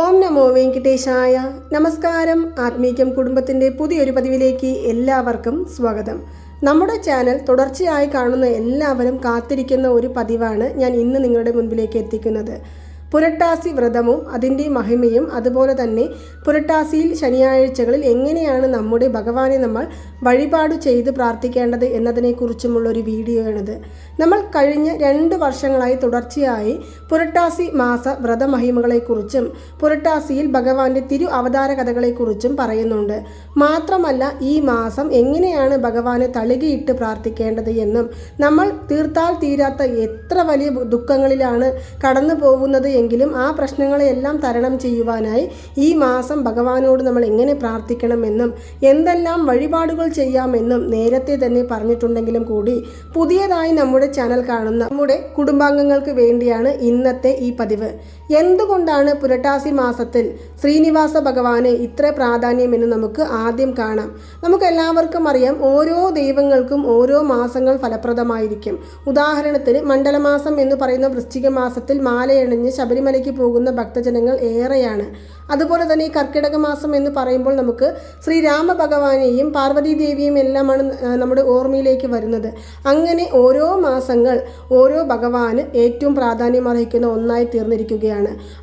ഓം നമോ വെങ്കിട്ടേശായ. നമസ്കാരം. ആത്മീകം കുടുംബത്തിന്റെ പുതിയൊരു പതിവിലേക്ക് എല്ലാവർക്കും സ്വാഗതം. നമ്മുടെ ചാനൽ തുടർച്ചയായി കാണുന്ന എല്ലാവരും കാത്തിരിക്കുന്ന ഒരു പതിവാണ് ഞാൻ ഇന്ന് നിങ്ങളുടെ മുൻപിലേക്ക് എത്തിക്കുന്നത്. പുരട്ടാസി വ്രതവും അതിന്റെ മഹിമയും അതുപോലെ തന്നെ പുരട്ടാസിയിൽ ശനിയാഴ്ചകളിൽ എങ്ങനെയാണ് നമ്മുടെ ഭഗവാനെ നമ്മൾ വഴിപാട് ചെയ്ത് പ്രാർത്ഥിക്കേണ്ടത് എന്നതിനെക്കുറിച്ചുമുള്ള ഒരു വീഡിയോയാണിത്. നമ്മൾ കഴിഞ്ഞ രണ്ട് വർഷങ്ങളായി തുടർച്ചയായി പുരട്ടാസി മാസ വ്രതമഹിമകളെക്കുറിച്ചും പുരട്ടാസിയിൽ ഭഗവാന്റെ തിരു അവതാര കഥകളെക്കുറിച്ചും പറയുന്നുണ്ട്. മാത്രമല്ല ഈ മാസം എങ്ങനെയാണ് ഭഗവാനെ തളികയിട്ട് പ്രാർത്ഥിക്കേണ്ടത് എന്നും നമ്മൾ തീർത്താൽ തീരാത്ത എത്ര വലിയ ദുഃഖങ്ങളിലാണ് കടന്നു പോകുന്നത് എങ്കിലും ആ പ്രശ്നങ്ങളെയെല്ലാം തരണം ചെയ്യുവാനായി ഈ മാസം ഭഗവാനോട് നമ്മൾ എങ്ങനെ പ്രാർത്ഥിക്കണമെന്നും എന്തെല്ലാം വഴിപാടുകൾ ചെയ്യാമെന്നും നേരത്തെ തന്നെ പറഞ്ഞിട്ടുണ്ടെങ്കിലും കൂടി പുതിയതായി നമ്മുടെ ചാനൽ കാണുന്ന നമ്മുടെ കുടുംബാംഗങ്ങൾക്ക് വേണ്ടിയാണ് ഇന്നത്തെ ഈ പതിവ്. എന്തുകൊണ്ടാണ് പുരട്ടാസി മാസത്തിൽ ശ്രീനിവാസ ഭഗവാന് ഇത്ര പ്രാധാന്യം എന്ന് നമുക്ക് ആദ്യം കാണാം. നമുക്ക് എല്ലാവർക്കും അറിയാം ഓരോ ദൈവങ്ങൾക്കും ഓരോ മാസങ്ങൾ ഫലപ്രദമായിരിക്കും. ഉദാഹരണത്തിന് മണ്ഡലമാസം എന്ന് പറയുന്ന വൃശ്ചിക മാസത്തിൽ മാലയണിഞ്ഞ് ശബരിമലയ്ക്ക് പോകുന്ന ഭക്തജനങ്ങൾ ഏറെയാണ്. അതുപോലെ തന്നെ ഈ കർക്കിടക മാസം എന്ന് പറയുമ്പോൾ നമുക്ക് ശ്രീരാമ ഭഗവാനെയും പാർവതി ദേവിയും എല്ലാമാണ് നമ്മുടെ ഓർമ്മയിലേക്ക് വരുന്നത്. അങ്ങനെ ഓരോ മാസങ്ങൾ ഓരോ ഭഗവാന് ഏറ്റവും പ്രാധാന്യം അർഹിക്കുന്ന ഒന്നായി തീർന്നിരിക്കുകയാണ്.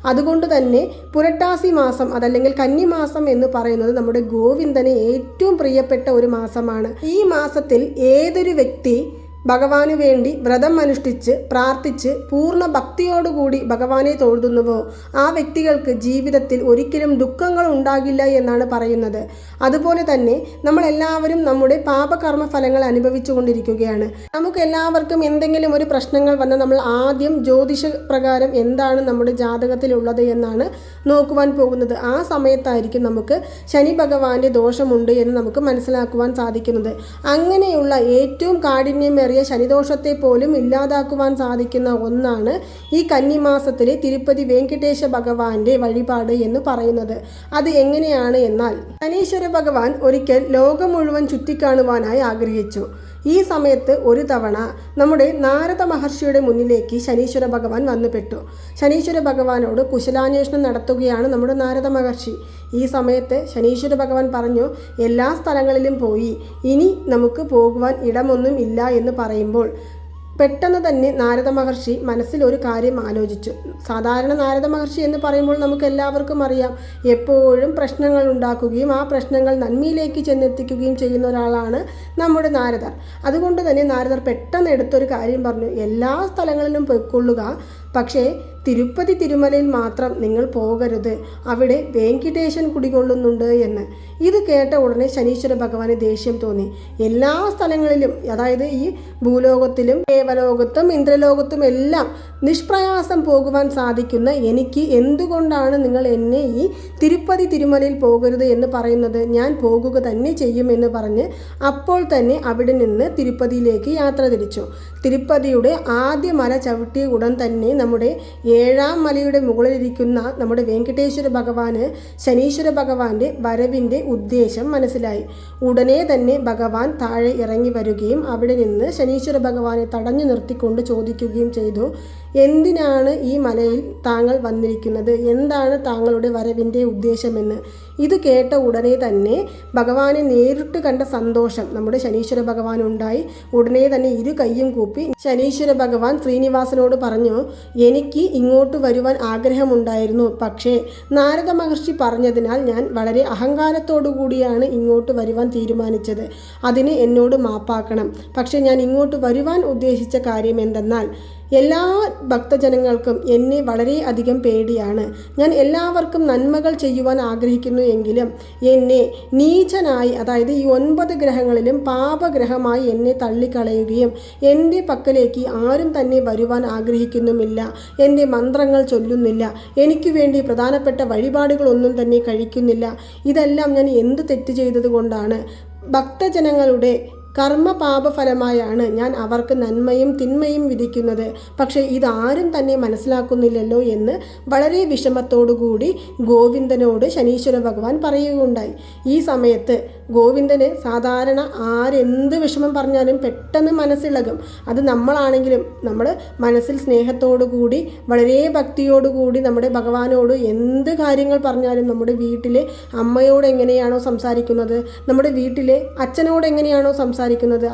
അതുകൊണ്ട് തന്നെ പുരട്ടാസി മാസം അതല്ലെങ്കിൽ കന്നിമാസം എന്ന് പറയുന്നത് നമ്മുടെ ഗോവിന്ദന് ഏറ്റവും പ്രിയപ്പെട്ട ഒരു മാസമാണ്. ഈ മാസത്തിൽ ഏതൊരു വ്യക്തി ഭഗവാന് വേണ്ടി വ്രതം അനുഷ്ഠിച്ച് പ്രാർത്ഥിച്ച് പൂർണ ഭക്തിയോടുകൂടി ഭഗവാനെ തൊഴുതുന്നുവോ? ആ വ്യക്തികൾക്ക് ജീവിതത്തിൽ ഒരിക്കലും ദുഃഖങ്ങൾ ഉണ്ടാകില്ല എന്നാണ് പറയുന്നത്. അതുപോലെ തന്നെ നമ്മൾ എല്ലാവരും നമ്മുടെ പാപകർമ്മ ഫലങ്ങൾ അനുഭവിച്ചു കൊണ്ടിരിക്കുകയാണ്. നമുക്ക് എല്ലാവർക്കും എന്തെങ്കിലും ഒരു പ്രശ്നങ്ങൾ വന്ന് നമ്മൾ ആദ്യം ജ്യോതിഷ പ്രകാരം എന്താണ് നമ്മുടെ ജാതകത്തിലുള്ളത് എന്നാണ് നോക്കുവാൻ പോകുന്നത്. ആ സമയത്തായിരിക്കും നമുക്ക് ശനി ഭഗവാന്റെ ദോഷമുണ്ട് എന്ന് നമുക്ക് മനസ്സിലാക്കുവാൻ സാധിക്കുന്നത്. അങ്ങനെയുള്ള ഏറ്റവും കാഠിന്യമേറിയ ശനിദോഷത്തെ പോലും ഇല്ലാതാക്കുവാൻ സാധിക്കുന്ന ഒന്നാണ് ഈ കന്നിമാസത്തിലെ തിരുപ്പതി വെങ്കടേശ ഭഗവാന്റെ വഴിപാട് എന്ന് പറയുന്നത്. അത് എങ്ങനെയാണ് എന്നാൽ ശനീശ്വര ഭഗവാൻ ഒരിക്കൽ ലോകം മുഴുവൻ ചുറ്റിക്കാണുവാനായി ആഗ്രഹിച്ചു. ഈ സമയത്ത് ഒരു തവണ നമ്മുടെ നാരദ മഹർഷിയുടെ മുന്നിലേക്ക് ശനീശ്വര ഭഗവാൻ വന്നുപെട്ടു. ശനീശ്വര ഭഗവാനോട് കുശലാന്വേഷണം നടത്തുകയാണ് നമ്മുടെ നാരദ മഹർഷി. ഈ സമയത്ത് ശനീശ്വര ഭഗവാൻ പറഞ്ഞു എല്ലാ സ്ഥലങ്ങളിലും പോയി. ഇനി നമുക്ക് പോകുവാൻ ഇടമൊന്നും ഇല്ല എന്ന് പറയുമ്പോൾ പെട്ടെന്ന് തന്നെ നാരദ മഹർഷി മനസ്സിൽ ഒരു കാര്യം ആലോചിച്ചു. സാധാരണ നാരദ മഹർഷി എന്ന് പറയുമ്പോൾ നമുക്ക് എല്ലാവർക്കും അറിയാം. എപ്പോഴും പ്രശ്നങ്ങൾ ഉണ്ടാക്കുകയും ആ പ്രശ്നങ്ങൾ നന്മയിലേക്ക് ചെന്നെത്തിക്കുകയും ചെയ്യുന്ന ഒരാളാണ് നമ്മുടെ നാരദർ. അതുകൊണ്ട് തന്നെ നാരദർ പെട്ടെന്ന് എടുത്തൊരു കാര്യം പറഞ്ഞു. എല്ലാ സ്ഥലങ്ങളിലും പൊയ്ക്കൊള്ളുക. പക്ഷേ തിരുപ്പതി തിരുമലയിൽ മാത്രം നിങ്ങൾ പോകരുത്. അവിടെ വെങ്കിടേശൻ കുടികൊള്ളുന്നുണ്ട് എന്ന്. ഇത് കേട്ട ഉടനെ ശനീശ്വര ഭഗവാന് ദേഷ്യം തോന്നി. എല്ലാ സ്ഥലങ്ങളിലും അതായത് ഈ ഭൂലോകത്തിലും ദേവലോകത്തും ഇന്ദ്രലോകത്തും എല്ലാം നിഷ്പ്രയാസം പോകുവാൻ സാധിക്കുന്ന എനിക്ക് എന്തുകൊണ്ടാണ് നിങ്ങൾ എന്നെ ഈ തിരുപ്പതി തിരുമലയിൽ പോകരുത് എന്ന് പറയുന്നത്? ഞാൻ പോകുക തന്നെ ചെയ്യുമെന്ന് പറഞ്ഞ് അപ്പോൾ തന്നെ അവിടെ നിന്ന് തിരുപ്പതിയിലേക്ക് യാത്ര തിരിച്ചു. തിരുപ്പതിയുടെ ആദ്യ മല ചവിട്ടിയ ഉടൻ തന്നെ നമ്മുടെ ഏഴാം മലയുടെ മുകളിലിരിക്കുന്ന നമ്മുടെ വെങ്കടേശ്വര ഭഗവാന് ശനീശ്വര ഭഗവാന്റെ വരവിന്റെ ഉദ്ദേശം മനസ്സിലായി. ഉടനെ തന്നെ ഭഗവാൻ താഴെ ഇറങ്ങി വരികയും അവിടെ നിന്ന് ശനീശ്വര ഭഗവാനെ തടഞ്ഞു നിർത്തിക്കൊണ്ട് ചോദിക്കുകയും ചെയ്തു. എന്തിനാണ് ഈ മലയിൽ താങ്കൾ വന്നിരിക്കുന്നത്? എന്താണ് താങ്കളുടെ വരവിന്റെ ഉദ്ദേശമെന്ന്? ഇത് കേട്ട ഉടനെ തന്നെ ഭഗവാനെ നേരിട്ട് കണ്ട സന്തോഷം. നമ്മുടെ ശനീശ്വര ഭഗവാൻ ഉണ്ടായി. ഉടനെ തന്നെ ഇരു കൈയും കൂപ്പി ശനീശ്വര ഭഗവാൻ ശ്രീനിവാസനോട് പറഞ്ഞു എനിക്ക് ഇങ്ങോട്ട് വരുവാൻ ആഗ്രഹമുണ്ടായിരുന്നു. പക്ഷേ നാരദ മഹർഷി പറഞ്ഞതിനാൽ ഞാൻ വളരെ അഹങ്കാരത്തോടു കൂടിയാണ് ഇങ്ങോട്ട് വരുവാൻ തീരുമാനിച്ചത്. അതിന് എന്നോട് മാപ്പാക്കണം. പക്ഷേ ഞാൻ ഇങ്ങോട്ട് വരുവാൻ ഉദ്ദേശിച്ച കാര്യം എന്തെന്നാൽ എല്ലാ ഭക്തജനങ്ങൾക്കും എന്നെ വളരെയധികം പേടിയാണ്. ഞാൻ എല്ലാവർക്കും നന്മകൾ ചെയ്യുവാൻ ആഗ്രഹിക്കുന്നു എങ്കിലും എന്നെ നീചനായി അതായത് ഈ ഒൻപത് ഗ്രഹങ്ങളിലും പാപഗ്രഹമായി എന്നെ തള്ളിക്കളയുകയും എന്റെ പക്കലേക്ക് ആരും തന്നെ വരുവാൻ ആഗ്രഹിക്കുന്നുമില്ല. എന്റെ മന്ത്രങ്ങൾ ചൊല്ലുന്നില്ല. എനിക്ക് വേണ്ടി പ്രധാനപ്പെട്ട വഴിപാടുകളൊന്നും തന്നെ കഴിക്കുന്നില്ല. ഇതെല്ലാം ഞാൻ എന്ത് തെറ്റ് ചെയ്തതുകൊണ്ടാണ് ഭക്തജനങ്ങളുടെ കർമ്മ പാപഫലമായാണ് ഞാൻ അവർക്ക് നന്മയും തിന്മയും വിധിക്കുന്നത്. പക്ഷേ ഇതാരും തന്നെ മനസ്സിലാക്കുന്നില്ലല്ലോ എന്ന് വളരെ വിഷമത്തോടുകൂടി ഗോവിന്ദനോട് ശനീശ്വര ഭഗവാൻ പറയുകയുണ്ടായി. ഈ സമയത്ത് ഗോവിന്ദന് സാധാരണ ആരെന്ത് വിഷമം പറഞ്ഞാലും പെട്ടെന്ന് മനസ്സിളകും. അത് നമ്മളാണെങ്കിലും നമ്മൾ മനസ്സിൽ സ്നേഹത്തോടുകൂടി വളരെ ഭക്തിയോടുകൂടി നമ്മുടെ ഭഗവാനോട് എന്ത് കാര്യങ്ങൾ പറഞ്ഞാലും നമ്മുടെ വീട്ടിലെ അമ്മയോട് എങ്ങനെയാണോ സംസാരിക്കുന്നത് നമ്മുടെ വീട്ടിലെ അച്ഛനോട് എങ്ങനെയാണോ സംസാരിക്കുന്നത്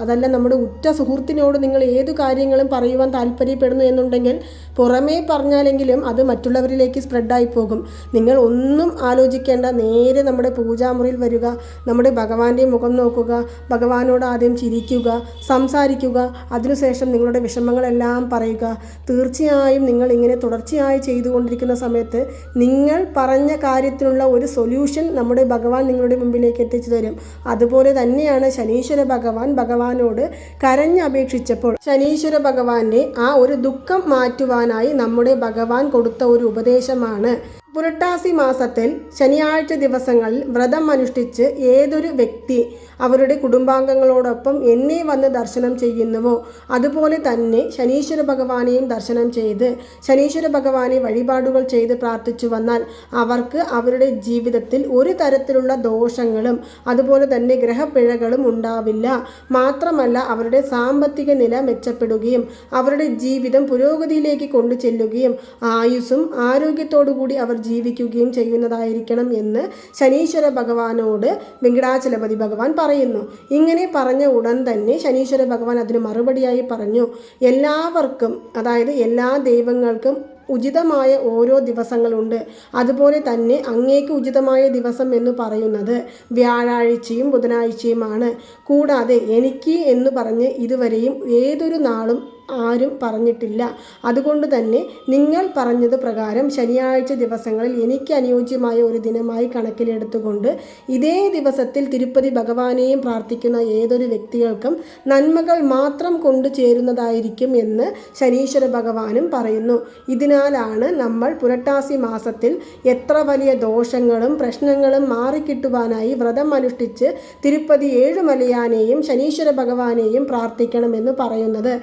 അതല്ല നമ്മുടെ ഉറ്റ സുഹൃത്തിനോട് നിങ്ങൾ ഏത് കാര്യങ്ങളും പറയുവാൻ താല്പര്യപ്പെടുന്നു എന്നുണ്ടെങ്കിൽ പുറമേ പറഞ്ഞാലെങ്കിലും അത് മറ്റുള്ളവരിലേക്ക് സ്പ്രെഡായി പോകും. നിങ്ങൾ ഒന്നും ആലോചിക്കേണ്ട നേരെ നമ്മുടെ പൂജാമുറിയിൽ വരിക നമ്മുടെ ഭഗവാന്റെ മുഖം നോക്കുക ഭഗവാനോട് ആദ്യം ചിരിക്കുക സംസാരിക്കുക അതിനുശേഷം നിങ്ങളുടെ വിഷമങ്ങളെല്ലാം പറയുക. തീർച്ചയായും നിങ്ങൾ ഇങ്ങനെ തുടർച്ചയായി ചെയ്തുകൊണ്ടിരിക്കുന്ന സമയത്ത് നിങ്ങൾ പറഞ്ഞ കാര്യത്തിനുള്ള ഒരു സൊല്യൂഷൻ നമ്മുടെ ഭഗവാൻ നിങ്ങളുടെ മുമ്പിലേക്ക് എത്തിച്ചു തരും. അതുപോലെ തന്നെയാണ് ശനീശ്വര ഭഗവാൻ ഭഗവാനോട് കരഞ്ഞപേക്ഷിച്ചപ്പോൾ ശനീശ്വര ഭഗവാന്റെ ആ ഒരു ദുഃഖം മാറ്റുവാനായി നമ്മുടെ ഭഗവാൻ കൊടുത്ത ഒരു ഉപദേശമാണ്. പുരട്ടാസി മാസത്തിൽ ശനിയാഴ്ച ദിവസങ്ങളിൽ വ്രതം അനുഷ്ഠിച്ച് ഏതൊരു വ്യക്തി അവരുടെ കുടുംബാംഗങ്ങളോടൊപ്പം എന്നെ വന്ന് ദർശനം ചെയ്യുന്നുവോ അതുപോലെ തന്നെ ശനീശ്വര ഭഗവാനെയും ദർശനം ചെയ്ത് ശനീശ്വര ഭഗവാനെ വഴിപാടുകൾ ചെയ്ത് പ്രാർത്ഥിച്ചു വന്നാൽ അവർക്ക് അവരുടെ ജീവിതത്തിൽ ഒരു തരത്തിലുള്ള ദോഷങ്ങളും അതുപോലെ തന്നെ ഗ്രഹപ്പിഴകളും ഉണ്ടാവില്ല. മാത്രമല്ല അവരുടെ സാമ്പത്തിക നില മെച്ചപ്പെടുകയും അവരുടെ ജീവിതം പുരോഗതിയിലേക്ക് കൊണ്ടു ചെല്ലുകയും ആയുസ്സും ആരോഗ്യത്തോടു കൂടി അവർ ജീവിക്കുകയും ചെയ്യുന്നതായിരിക്കണം എന്ന് ശനീശ്വര ഭഗവാനോട് വെങ്കടാചലപതി ഭഗവാൻ പറയുന്നു. ഇങ്ങനെ പറഞ്ഞ ഉടൻ തന്നെ ശനീശ്വര ഭഗവാൻ അതിന് മറുപടിയായി പറഞ്ഞു. എല്ലാവർക്കും അതായത് എല്ലാ ദൈവങ്ങൾക്കും ഉചിതമായ ഓരോ ദിവസങ്ങളുണ്ട്. അതുപോലെ തന്നെ അങ്ങേക്ക് ഉചിതമായ ദിവസം എന്ന് പറയുന്നത് വ്യാഴാഴ്ചയും ബുധനാഴ്ചയുമാണ്. കൂടാതെ എനിക്ക് എന്ന് പറഞ്ഞ് ഇതുവരെയും ഏതൊരു നാളും ആരും പറഞ്ഞിട്ടില്ല. അതുകൊണ്ട് തന്നെ നിങ്ങൾ പറഞ്ഞത് പ്രകാരം ശനിയാഴ്ച ദിവസങ്ങളിൽ എനിക്ക് അനുയോജ്യമായ ഒരു ദിനമായി കണക്കിലെടുത്തുകൊണ്ട് ഇതേ ദിവസത്തിൽ തിരുപ്പതി ഭഗവാനെയും പ്രാർത്ഥിക്കുന്ന ഏതൊരു വ്യക്തികൾക്കും നന്മകൾ മാത്രം കൊണ്ടു ചേരുന്നതായിരിക്കും എന്ന് ശനീശ്വര ഭഗവാനും പറയുന്നു. ഇതിനാലാണ് നമ്മൾ പുരട്ടാസി മാസത്തിൽ എത്ര വലിയ ദോഷങ്ങളും പ്രശ്നങ്ങളും മാറിക്കിട്ടുവാനായി വ്രതം അനുഷ്ഠിച്ച് തിരുപ്പതി ഏഴുമലയാനെയും ശനീശ്വര ഭഗവാനെയും പ്രാർത്ഥിക്കണമെന്ന് പറയുന്നത്.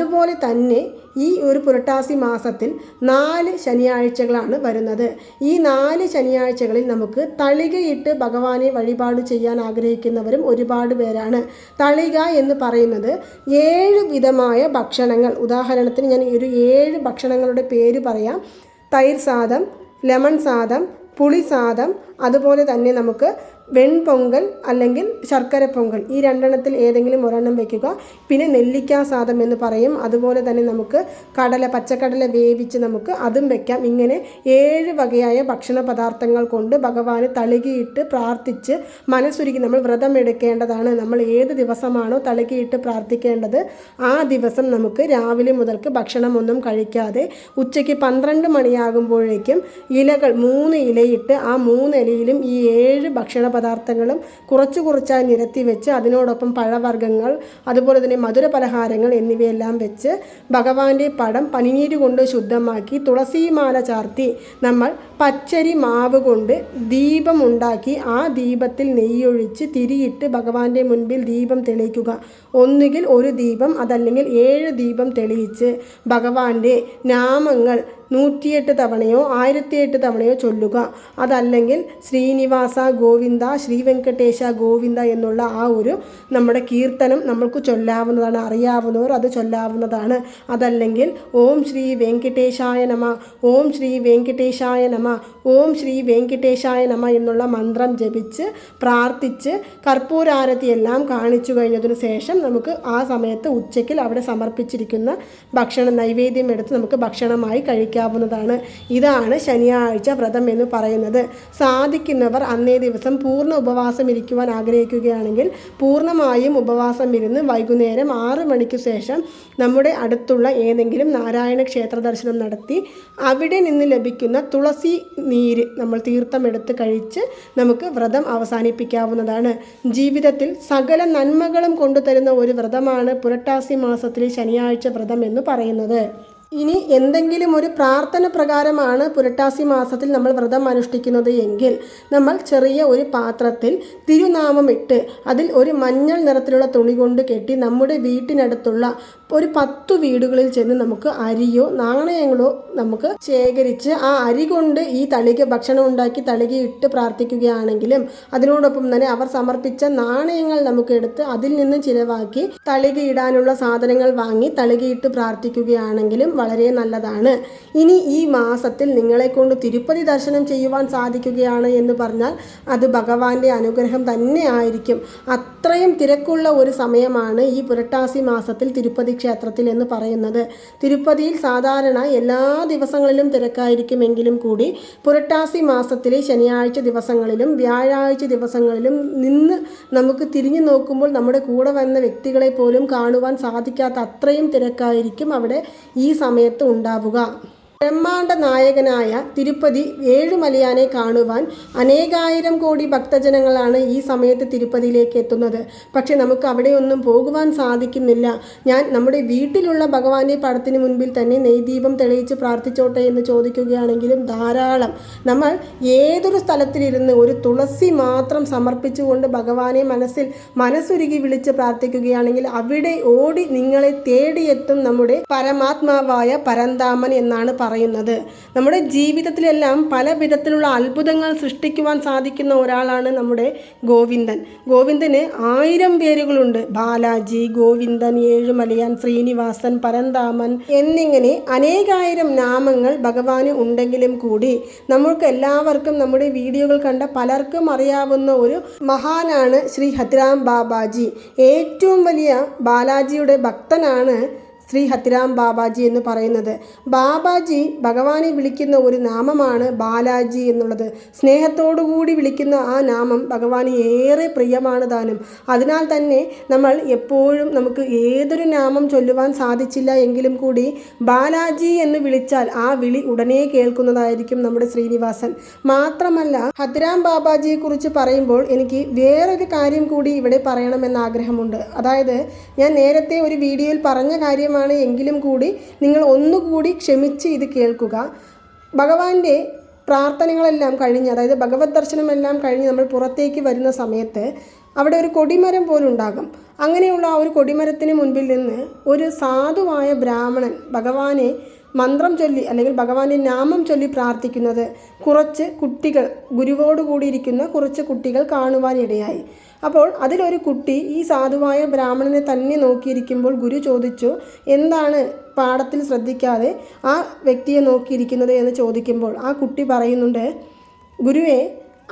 അതുപോലെ തന്നെ ഈ ഒരു പുരട്ടാസി മാസത്തിൽ നാല് ശനിയാഴ്ചകളാണ് വരുന്നത്. ഈ നാല് ശനിയാഴ്ചകളിൽ നമുക്ക് തളികയിട്ട് ഭഗവാനെ വഴിപാട് ചെയ്യാൻ ആഗ്രഹിക്കുന്നവരും ഒരുപാട് പേരാണ്. തളിക എന്ന് പറയുന്നത് ഏഴ് വിധമായ ഭക്ഷണങ്ങൾ. ഉദാഹരണത്തിന് ഞാൻ ഒരു ഏഴ് ഭക്ഷണങ്ങളുടെ പേര് പറയാം. തൈർ സാദം ലെമൺ സാദം പുളി സാദം അതുപോലെ തന്നെ നമുക്ക് വെൺപൊങ്കൽ അല്ലെങ്കിൽ ശർക്കര പൊങ്കൽ ഈ രണ്ടെണ്ണത്തിൽ ഏതെങ്കിലും ഒരെണ്ണം വെക്കുക. പിന്നെ നെല്ലിക്കാ സാദം എന്ന് പറയും. അതുപോലെ തന്നെ നമുക്ക് കടല പച്ചക്കടല വേവിച്ച് നമുക്ക് അതും വെക്കാം. ഇങ്ങനെ ഏഴ് വകയായ ഭക്ഷണ പദാർത്ഥങ്ങൾ കൊണ്ട് ഭഗവാന് തളുകിയിട്ട് പ്രാർത്ഥിച്ച് മനസ്സുരുക്കി നമ്മൾ വ്രതം എടുക്കേണ്ടതാണ്. നമ്മൾ ഏത് ദിവസമാണോ തളുകിയിട്ട് പ്രാർത്ഥിക്കേണ്ടത് ആ ദിവസം നമുക്ക് രാവിലെ മുതൽക്ക് ഭക്ഷണമൊന്നും കഴിക്കാതെ ഉച്ചയ്ക്ക് പന്ത്രണ്ട് മണിയാകുമ്പോഴേക്കും ഇലകൾ മൂന്ന് ഇലയിട്ട് ആ മൂന്ന് ഇലയിലും ഈ ഏഴ് ഭക്ഷണ പദാർത്ഥങ്ങളും കുറച്ച് കുറച്ചായി നിരത്തി വെച്ച് അതിനോടൊപ്പം പഴവർഗങ്ങൾ അതുപോലെ തന്നെ മധുര പലഹാരങ്ങൾ എന്നിവയെല്ലാം വെച്ച് ഭഗവാന്റെ പടം പനിനീര് കൊണ്ട് ശുദ്ധമാക്കി തുളസിമാല ചാർത്തി നമ്മൾ പച്ചരി മാവ് കൊണ്ട് ദീപം ഉണ്ടാക്കി ആ ദീപത്തിൽ നെയ്യൊഴിച്ച് തിരിയിട്ട് ഭഗവാന്റെ മുൻപിൽ ദീപം തെളിയിക്കുക. ഒന്നുകിൽ ഒരു ദീപം അതല്ലെങ്കിൽ ഏഴ് ദീപം തെളിയിച്ച് ഭഗവാന്റെ നാമങ്ങൾ നൂറ്റിയെട്ട് തവണയോ ആയിരത്തിയെട്ട് തവണയോ ചൊല്ലുക. അതല്ലെങ്കിൽ ശ്രീനിവാസ ഗോവിന്ദ ശ്രീ വെങ്കടേശ ഗോവിന്ദ എന്നുള്ള ആ ഒരു നമ്മുടെ കീർത്തനം നമ്മൾക്ക് ചൊല്ലാവുന്നതാണ് അറിയാവുന്നവർ അത് ചൊല്ലാവുന്നതാണ്. അതല്ലെങ്കിൽ ഓം ശ്രീ വെങ്കടേശായ നമ ഓം ശ്രീ വെങ്കടേശായ നമ ഓം ശ്രീ വെങ്കടേശായ നമ എന്നുള്ള മന്ത്രം ജപിച്ച് പ്രാർത്ഥിച്ച് കർപ്പൂരാരതി എല്ലാം കാണിച്ചു കഴിഞ്ഞതിന് ശേഷം നമുക്ക് ആ സമയത്ത് ഉച്ചയ്ക്കിൽ അവിടെ സമർപ്പിച്ചിരിക്കുന്ന ഭക്ഷണ നൈവേദ്യം എടുത്ത് നമുക്ക് ഭക്ഷണമായി കഴിക്കാവുന്നതാണ് ഇതാണ് ശനിയാഴ്ച വ്രതം എന്ന് പറയുന്നത്. സാധിക്കുന്നവർ അന്നേ ദിവസം പൂർണ ഉപവാസം ഇരിക്കുവാൻ ആഗ്രഹിക്കുകയാണെങ്കിൽ പൂർണമായും ഉപവാസം ഇരുന്ന് വൈകുന്നേരം ആറ് മണിക്ക് ശേഷം നമ്മുടെ അടുത്തുള്ള ഏതെങ്കിലും നാരായണ ക്ഷേത്ര ദർശനം നടത്തി അവിടെ നിന്ന് ലഭിക്കുന്ന തുളസി നീര് നമ്മൾ തീർത്ഥമെടുത്ത് കഴിച്ച് നമുക്ക് വ്രതം അവസാനിപ്പിക്കാവുന്നതാണ്. ജീവിതത്തിൽ സകല നന്മകളും കൊണ്ടുതരുന്ന ഒരു വ്രതമാണ് പുരട്ടാസി മാസത്തിലെ ശനിയാഴ്ച വ്രതം എന്ന് പറയുന്നത്. ഇനി എന്തെങ്കിലും ഒരു പ്രാർത്ഥന പ്രകാരമാണ് പുരട്ടാസി മാസത്തിൽ നമ്മൾ വ്രതം അനുഷ്ഠിക്കുന്നത് എങ്കിൽ നമ്മൾ ചെറിയ ഒരു പാത്രത്തിൽ തിരുനാമം ഇട്ട് അതിൽ ഒരു മഞ്ഞൾ നിറത്തിലുള്ള തുണി കൊണ്ട് കെട്ടി നമ്മുടെ വീട്ടിനടുത്തുള്ള ഒരു പത്തു വീടുകളിൽ ചെന്ന് നമുക്ക് അരിയോ നാണയങ്ങളോ നമുക്ക് ശേഖരിച്ച് ആ അരി കൊണ്ട് ഈ തളിക ഭക്ഷണം ഉണ്ടാക്കി തളിക ഇട്ട് പ്രാർത്ഥിക്കുകയാണെങ്കിലും അതിനോടൊപ്പം തന്നെ അവർ സമർപ്പിച്ച നാണയങ്ങൾ നമുക്ക് എടുത്ത് അതിൽ നിന്ന് ചിലവാക്കി തളികയിടാനുള്ള സാധനങ്ങൾ വാങ്ങി തളികയിട്ട് പ്രാർത്ഥിക്കുകയാണെങ്കിലും വളരെ നല്ലതാണ്. ഇനി ഈ മാസത്തിൽ നിങ്ങളെ കൊണ്ട് തിരുപ്പതി ദർശനം ചെയ്യുവാൻ സാധിക്കുകയാണ് എന്ന് പറഞ്ഞാൽ അത് ഭഗവാന്റെ അനുഗ്രഹം തന്നെ ആയിരിക്കും. അത്രയും തിരക്കുള്ള ഒരു സമയമാണ് ഈ പുരട്ടാസി മാസത്തിൽ തിരുപ്പതി ക്ഷേത്രത്തിൽ എന്ന് പറയുന്നത്. തിരുപ്പതിയിൽ സാധാരണ എല്ലാ ദിവസങ്ങളിലും തിരക്കായിരിക്കുമെങ്കിലും കൂടി പുരട്ടാസി മാസത്തിലെ ശനിയാഴ്ച ദിവസങ്ങളിലും വ്യാഴാഴ്ച ദിവസങ്ങളിലും നിന്ന് നമുക്ക് തിരിഞ്ഞു നോക്കുമ്പോൾ നമ്മുടെ കൂടെ വന്ന വ്യക്തികളെ പോലും കാണുവാൻ സാധിക്കാത്ത അത്രയും തിരക്കായിരിക്കും അവിടെ ഈ സമയത്ത് ഉണ്ടാവുക ബ്രഹ്മാണ്ഡ നായകനായ തിരുപ്പതി ഏഴുമലയാനെ കാണുവാൻ അനേകായിരം കോടി ഭക്തജനങ്ങളാണ് ഈ സമയത്ത് തിരുപ്പതിയിലേക്ക് എത്തുന്നത്. പക്ഷെ നമുക്ക് അവിടെയൊന്നും പോകുവാൻ സാധിക്കുന്നില്ല. ഞാൻ നമ്മുടെ വീട്ടിലുള്ള ഭഗവാന്റെ പടത്തിന് മുൻപിൽ തന്നെ നെയ്ദീപം തെളിയിച്ച് പ്രാർത്ഥിച്ചോട്ടെ എന്ന് ചോദിക്കുകയാണെങ്കിലും ധാരാളം. നമ്മൾ ഏതൊരു സ്ഥലത്തിലിരുന്ന് ഒരു തുളസി മാത്രം സമർപ്പിച്ചുകൊണ്ട് ഭഗവാനെ മനസ്സിൽ മനസ്സുരുകി വിളിച്ച് പ്രാർത്ഥിക്കുകയാണെങ്കിൽ അവിടെ ഓടി നിങ്ങളെ തേടിയെത്തും നമ്മുടെ പരമാത്മാവായ പരന്താമൻ എന്നാണ് പറയുന്നത് നമ്മുടെ ജീവിതത്തിലെല്ലാം പല വിധത്തിലുള്ള അത്ഭുതങ്ങൾ സൃഷ്ടിക്കുവാൻ സാധിക്കുന്ന ഒരാളാണ് നമ്മുടെ ഗോവിന്ദൻ. ഗോവിന്ദന് ആയിരം പേരുകളുണ്ട്. ബാലാജി ഗോവിന്ദൻ ഏഴുമലയാൻ ശ്രീനിവാസൻ പരന്താമൻ എന്നിങ്ങനെ അനേകായിരം നാമങ്ങൾ ഭഗവാന് ഉണ്ടെങ്കിലും കൂടി നമ്മൾക്ക് എല്ലാവർക്കും നമ്മുടെ വീഡിയോകൾ കണ്ട പലർക്കും അറിയാവുന്ന ഒരു മഹാനാണ് ശ്രീ ഹത്രാം ബാബാജി. ഏറ്റവും വലിയ ബാലാജിയുടെ ഭക്തനാണ് ശ്രീ ഹത്തിരാം ബാബാജി എന്ന് പറയുന്നത്. ബാബാജി ഭഗവാനെ വിളിക്കുന്ന ഒരു നാമമാണ് ബാലാജി എന്നുള്ളത്. സ്നേഹത്തോടുകൂടി വിളിക്കുന്ന ആ നാമം ഭഗവാന് ഏറെ പ്രിയമാണ് താനും. അതിനാൽ തന്നെ നമ്മൾ എപ്പോഴും നമുക്ക് ഏതൊരു നാമം ചൊല്ലുവാൻ സാധിച്ചില്ല എങ്കിലും കൂടി ബാലാജി എന്ന് വിളിച്ചാൽ ആ വിളി ഉടനെ കേൾക്കുന്നതായിരിക്കും നമ്മുടെ ശ്രീനിവാസൻ. മാത്രമല്ല ഹത്തിരാം ബാബാജിയെ കുറിച്ച് പറയുമ്പോൾ എനിക്ക് വേറൊരു കാര്യം കൂടി ഇവിടെ പറയണമെന്ന് ആഗ്രഹമുണ്ട്. അതായത് ഞാൻ നേരത്തെ ഒരു വീഡിയോയിൽ പറഞ്ഞ കാര്യമാണ് ആണ് എങ്കിലും കൂടി നിങ്ങൾ ഒന്നുകൂടി ക്ഷമിച്ച് ഇത് കേൾക്കുക. ഭഗവാന്റെ പ്രാർത്ഥനകളെല്ലാം കഴിഞ്ഞ് അതായത് ഭഗവത് ദർശനമെല്ലാം കഴിഞ്ഞ് നമ്മൾ പുറത്തേക്ക് വരുന്ന സമയത്ത് അവിടെ ഒരു കൊടിമരം പോലുണ്ടാകും. അങ്ങനെയുള്ള ആ ഒരു കൊടിമരത്തിന് മുൻപിൽ നിന്ന് ഒരു സാധുവായ ബ്രാഹ്മണൻ ഭഗവാനെ മന്ത്രം ചൊല്ലി അല്ലെങ്കിൽ ഭഗവാന്റെ നാമം ചൊല്ലി പ്രാർത്ഥിക്കുന്നത് കുറച്ച് കുട്ടികൾ ഗുരുവോടുകൂടിയിരിക്കുന്ന കുറച്ച് കുട്ടികൾ കാണുവാനിടയായി. അപ്പോൾ അതിലൊരു കുട്ടി ഈ സാധുവായ ബ്രാഹ്മണനെ തന്നെ നോക്കിയിരിക്കുമ്പോൾ ഗുരു ചോദിച്ചു എന്താണ് പാഠത്തിൽ ശ്രദ്ധിക്കാതെ ആ വ്യക്തിയെ നോക്കിയിരിക്കുന്നത്? എന്ന് ചോദിക്കുമ്പോൾ ആ കുട്ടി പറയുന്നുണ്ട് ഗുരുവെ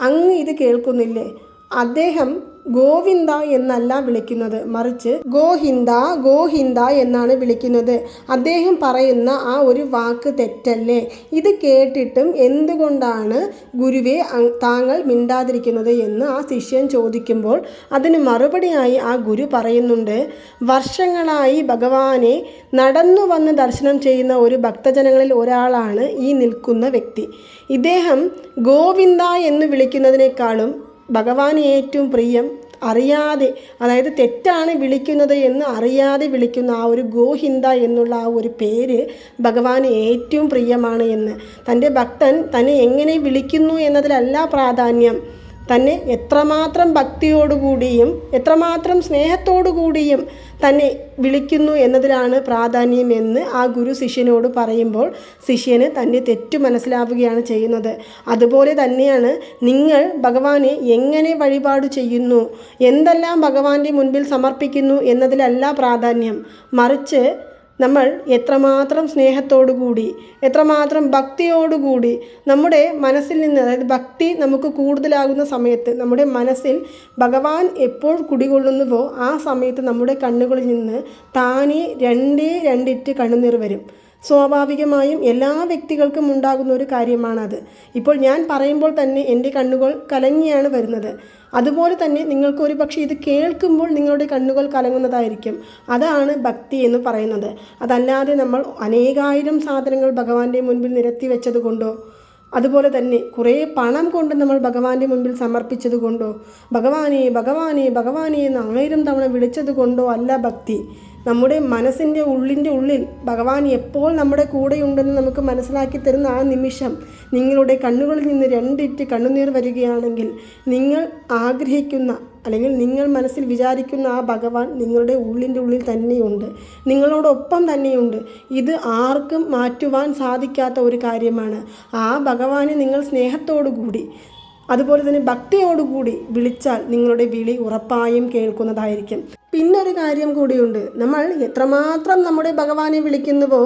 അങ്ങ് ഇത് കേൾക്കുന്നില്ലേ? അദ്ദേഹം ഗോവിന്ദ എന്നല്ല വിളിക്കുന്നത്. മറിച്ച് ഗോഹിന്ദ ഗോഹിന്ദ എന്നാണ് വിളിക്കുന്നത്. അദ്ദേഹം പറയുന്ന ആ ഒരു വാക്ക് തെറ്റല്ലേ? ഇത് കേട്ടിട്ടും എന്തുകൊണ്ടാണ് ഗുരുവെ താങ്കൾ മിണ്ടാതിരിക്കുന്നത് എന്ന് ആ ശിഷ്യൻ ചോദിക്കുമ്പോൾ അതിന് മറുപടിയായി ആ ഗുരു പറയുന്നുണ്ട്. വർഷങ്ങളായി ഭഗവാനെ നടന്നു വന്ന് ദർശനം ചെയ്യുന്ന ഒരു ഭക്തജനങ്ങളിൽ ഒരാളാണ് ഈ നിൽക്കുന്ന വ്യക്തി. ഇദ്ദേഹം ഗോവിന്ദ എന്ന് വിളിക്കുന്നതിനേക്കാളും ഭഗവാന് ഏറ്റവും പ്രിയം അറിയാതെ അതായത് തെറ്റാണ് വിളിക്കുന്നത് എന്ന് അറിയാതെ വിളിക്കുന്ന ആ ഒരു ഗോഹിന്ദ എന്നുള്ള ആ ഒരു പേര് ഭഗവാന് ഏറ്റവും പ്രിയമാണ് എന്ന്. തന്റെ ഭക്തൻ തന്നെ എങ്ങനെ വിളിക്കുന്നു എന്നതിലല്ല പ്രാധാന്യം. തന്നെ എത്രമാത്രം ഭക്തിയോടുകൂടിയും എത്രമാത്രം സ്നേഹത്തോടുകൂടിയും തന്നെ വിളിക്കുന്നു എന്നതിലാണ് പ്രാധാന്യം എന്ന് ആ ഗുരു ശിഷ്യനോട് പറയുമ്പോൾ ശിഷ്യന് തന്റെ തെറ്റു മനസ്സിലാവുകയാണ് ചെയ്യുന്നത്. അതുപോലെ തന്നെയാണ് നിങ്ങൾ ഭഗവാനെ എങ്ങനെ വഴിപാട് ചെയ്യുന്നു എന്തെല്ലാം ഭഗവാന്റെ മുൻപിൽ സമർപ്പിക്കുന്നു എന്നതിലല്ല പ്രാധാന്യം. മറിച്ച് നമ്മൾ എത്രമാത്രം സ്നേഹത്തോടുകൂടി എത്രമാത്രം ഭക്തിയോടുകൂടി നമ്മുടെ മനസ്സിൽ നിന്ന് അതായത് ഭക്തി നമുക്ക് കൂടുതലാകുന്ന സമയത്ത് നമ്മുടെ മനസ്സിൽ ഭഗവാൻ എപ്പോൾ കുടികൊള്ളുന്നുവോ ആ സമയത്ത് നമ്മുടെ കണ്ണുകളിൽ നിന്ന് താനേ രണ്ടേ രണ്ടിറ്റ് കണ്ണുനീർ വരും. സ്വാഭാവികമായും എല്ലാ വ്യക്തികൾക്കും ഉണ്ടാകുന്ന ഒരു കാര്യമാണത്. ഇപ്പോൾ ഞാൻ പറയുമ്പോൾ തന്നെ എന്റെ കണ്ണുകൾ കലങ്ങിയാണ് വരുന്നത്. അതുപോലെ തന്നെ നിങ്ങൾക്ക് ഒരു പക്ഷേ ഇത് കേൾക്കുമ്പോൾ നിങ്ങളുടെ കണ്ണുകൾ കലങ്ങുന്നതായിരിക്കും. അതാണ് ഭക്തി എന്ന് പറയുന്നത്. അതല്ലാതെ നമ്മൾ അനേകായിരം സാധനങ്ങൾ ഭഗവാന്റെ മുൻപിൽ നിരത്തി വെച്ചത് കൊണ്ടോ അതുപോലെ തന്നെ കുറേ പണം കൊണ്ട് നമ്മൾ ഭഗവാന്റെ മുൻപിൽ സമർപ്പിച്ചത് കൊണ്ടോ ഭഗവാനെ ഭഗവാനെ ഭഗവാനെ എന്ന് ആയിരം തവണ വിളിച്ചത് കൊണ്ടോ അല്ല ഭക്തി. നമ്മുടെ മനസ്സിന്റെ ഉള്ളിന്റെ ഉള്ളിൽ ഭഗവാൻ എപ്പോൾ നമ്മുടെ കൂടെയുണ്ടെന്ന് നമുക്ക് മനസ്സിലാക്കി തരുന്ന ആ നിമിഷം നിങ്ങളുടെ കണ്ണുകളിൽ നിന്ന് രണ്ടിറ്റ് കണ്ണുനീർ വരികയാണെങ്കിൽ നിങ്ങൾ ആഗ്രഹിക്കുന്ന അല്ലെങ്കിൽ നിങ്ങൾ മനസ്സിൽ വിചാരിക്കുന്ന ആ ഭഗവാൻ നിങ്ങളുടെ ഉള്ളിന്റെ ഉള്ളിൽ തന്നെയുണ്ട്. നിങ്ങളോടൊപ്പം തന്നെയുണ്ട്. ഇത് ആർക്കും മാറ്റുവാൻ സാധിക്കാത്ത ഒരു കാര്യമാണ്. ആ ഭഗവാനെ നിങ്ങൾ സ്നേഹത്തോടു കൂടി അതുപോലെ തന്നെ ഭക്തിയോടുകൂടി വിളിച്ചാൽ നിങ്ങളുടെ വിളി ഉറപ്പായും കേൾക്കുന്നതായിരിക്കും. പിന്നൊരു കാര്യം കൂടിയുണ്ട്. നമ്മൾ എത്രമാത്രം നമ്മുടെ ഭഗവാനെ വിളിക്കുന്നുവോ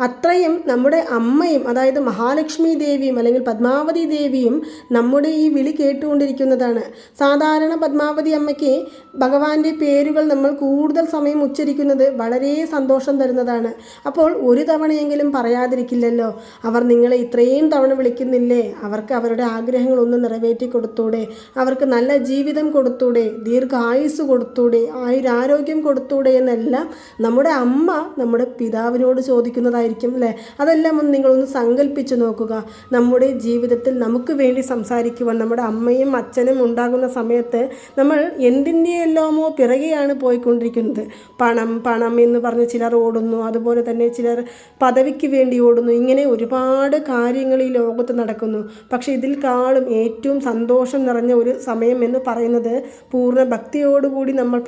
അത്രയും നമ്മുടെ അമ്മയും അതായത് മഹാലക്ഷ്മി ദേവിയും അല്ലെങ്കിൽ പത്മാവതി ദേവിയും നമ്മുടെ ഈ വിളി കേട്ടുകൊണ്ടിരിക്കുന്നതാണ്. സാധാരണ പത്മാവതി അമ്മയ്ക്ക് ഭഗവാന്റെ പേരുകൾ നമ്മൾ കൂടുതൽ സമയം ഉച്ചരിക്കുന്നത് വളരെ സന്തോഷം തരുന്നതാണ്. അപ്പോൾ ഒരു തവണയെങ്കിലും പറയാതിരിക്കില്ലല്ലോ അവർ നിങ്ങളെ ഇത്രയും തവണ വിളിക്കുന്നില്ലേ? അവർക്ക് അവരുടെ ആഗ്രഹങ്ങളൊന്ന് നിറവേറ്റി കൊടുത്തൂടെ? അവർക്ക് നല്ല ജീവിതം കൊടുത്തൂടെ? ദീർഘായുസ് കൊടുത്തൂടെ? ആയുരാരോഗ്യം കൊടുത്തൂടെ എന്നെല്ലാം നമ്മുടെ അമ്മ നമ്മുടെ പിതാവിനോട് ചോദിക്കുന്നതായിരിക്കും അല്ലേ? അതെല്ലാം ഒന്ന് നിങ്ങളൊന്ന് സങ്കല്പിച്ച് നോക്കുക. നമ്മുടെ ജീവിതത്തിൽ നമുക്ക് വേണ്ടി സംസാരിക്കുവാൻ നമ്മുടെ അമ്മയും അച്ഛനും ഉണ്ടാകുന്ന സമയത്ത് നമ്മൾ എന്തിന്റെയെല്ലാമോ പിറകെയാണ് പോയിക്കൊണ്ടിരിക്കുന്നത്. പണം പണം എന്ന് പറഞ്ഞ് ചിലർ ഓടുന്നു അതുപോലെ തന്നെ ചിലർ പദവിക്ക് വേണ്ടി ഓടുന്നു. ഇങ്ങനെ ഒരുപാട് കാര്യങ്ങൾ ഈ ലോകത്ത് നടക്കുന്നു. പക്ഷേ ഇതിൽ കാളും ഏറ്റവും സന്തോഷം നിറഞ്ഞ ഒരു സമയം എന്ന് പറയുന്നത് പൂർണ ഭക്തിയോടുകൂടി നമ്മൾ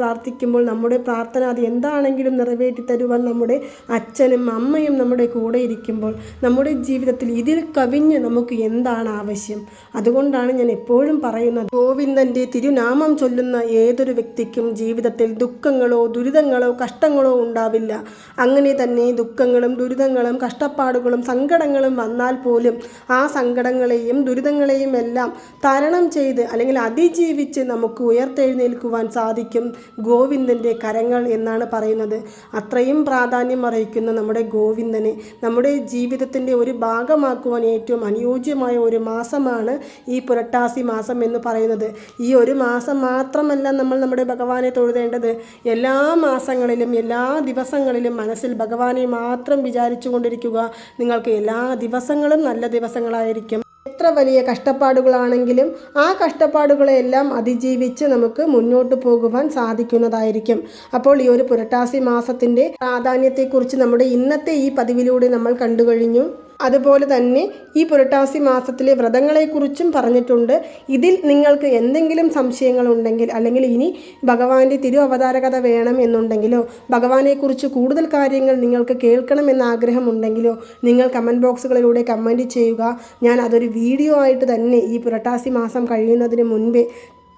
പ്രാർത്ഥിക്കുമ്പോൾ നമ്മുടെ പ്രാർത്ഥന അത് എന്താണെങ്കിലും നിറവേറ്റി തരുവാൻ നമ്മുടെ അച്ഛനും അമ്മയും നമ്മുടെ കൂടെ ഇരിക്കുമ്പോൾ നമ്മുടെ ജീവിതത്തിൽ ഇതിൽ കവിഞ്ഞ് നമുക്ക് എന്താണ് ആവശ്യം? അതുകൊണ്ടാണ് ഞാൻ എപ്പോഴും പറയുന്നത് ഗോവിന്ദന്റെ തിരുനാമം ചൊല്ലുന്ന ഏതൊരു വ്യക്തിക്കും ജീവിതത്തിൽ ദുഃഖങ്ങളോ ദുരിതങ്ങളോ കഷ്ടങ്ങളോ ഉണ്ടാവില്ല. അങ്ങനെ തന്നെ ദുഃഖങ്ങളും ദുരിതങ്ങളും കഷ്ടപ്പാടുകളും സങ്കടങ്ങളും വന്നാൽ പോലും ആ സങ്കടങ്ങളെയും ദുരിതങ്ങളെയും എല്ലാം തരണം ചെയ്ത് അല്ലെങ്കിൽ അതിജീവിച്ച് നമുക്ക് ഉയർത്തെഴുന്നേൽക്കുവാൻ സാധിക്കും ഗോവിന്ദന്റെ കരങ്ങൾ എന്നാണ് പറയുന്നത്. അത്രയും പ്രാധാന്യം അറിയിക്കുന്ന നമ്മുടെ ഗോവിന്ദനെ നമ്മുടെ ജീവിതത്തിന്റെ ഒരു ഭാഗമാക്കുവാൻ ഏറ്റവും അനുയോജ്യമായ ഒരു മാസമാണ് ഈ പുരട്ടാസി മാസം എന്ന് പറയുന്നത്. ഈ ഒരു മാസം മാത്രമല്ല നമ്മൾ നമ്മുടെ ഭഗവാനെ തൊഴുതേണ്ടത്. എല്ലാ മാസങ്ങളിലും എല്ലാ ദിവസങ്ങളിലും മനസ്സിൽ ഭഗവാനെ മാത്രം വിചാരിച്ചു കൊണ്ടിരിക്കുക നിങ്ങൾക്ക് എല്ലാ ദിവസങ്ങളും നല്ല ദിവസങ്ങളായിരിക്കും. എത്ര വലിയ കഷ്ടപ്പാടുകളാണെങ്കിലും ആ കഷ്ടപ്പാടുകളെല്ലാം അതിജീവിച്ച് നമുക്ക് മുന്നോട്ട് പോകുവാൻ സാധിക്കുന്നതായിരിക്കും. അപ്പോൾ ഈ ഒരു പുരട്ടാസി മാസത്തിന്റെ പ്രാധാന്യത്തെക്കുറിച്ച് നമ്മുടെ ഇന്നത്തെ ഈ പതിവിലൂടെ നമ്മൾ കണ്ടു കഴിഞ്ഞു അതുപോലെ തന്നെ ഈ പുരട്ടാസി മാസത്തിലെ വ്രതങ്ങളെക്കുറിച്ചും പറഞ്ഞിട്ടുണ്ട്. ഇതിൽ നിങ്ങൾക്ക് എന്തെങ്കിലും സംശയങ്ങളുണ്ടെങ്കിൽ അല്ലെങ്കിൽ ഇനി ഭഗവാന്റെ തിരു അവതാര കഥ വേണം എന്നുണ്ടെങ്കിലോ ഭഗവാനെക്കുറിച്ച് കൂടുതൽ കാര്യങ്ങൾ നിങ്ങൾക്ക് കേൾക്കണമെന്ന ആഗ്രഹമുണ്ടെങ്കിലോ നിങ്ങൾ കമന്റ് ബോക്സുകളിലൂടെ കമന്റ് ചെയ്യുക. ഞാൻ അതൊരു വീഡിയോ ആയിട്ട് തന്നെ ഈ പുരട്ടാസി മാസം കഴിയുന്നതിന് മുൻപേ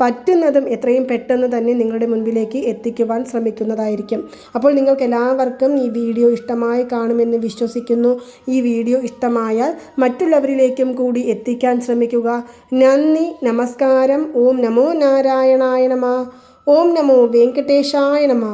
പറ്റുന്നതും എത്രയും പെട്ടെന്ന് തന്നെ നിങ്ങളുടെ മുൻപിലേക്ക് എത്തിക്കുവാൻ ശ്രമിക്കുന്നതായിരിക്കും. അപ്പോൾ നിങ്ങൾക്ക് എല്ലാവർക്കും ഈ വീഡിയോ ഇഷ്ടമായി കാണുമെന്ന് വിശ്വസിക്കുന്നു. ഈ വീഡിയോ ഇഷ്ടമായാൽ മറ്റുള്ളവരിലേക്കും കൂടി എത്തിക്കാൻ ശ്രമിക്കുക. നന്ദി നമസ്കാരം. ഓം നമോ നാരായണായ നമ. ഓം നമോ വെങ്കടേശായ നമ.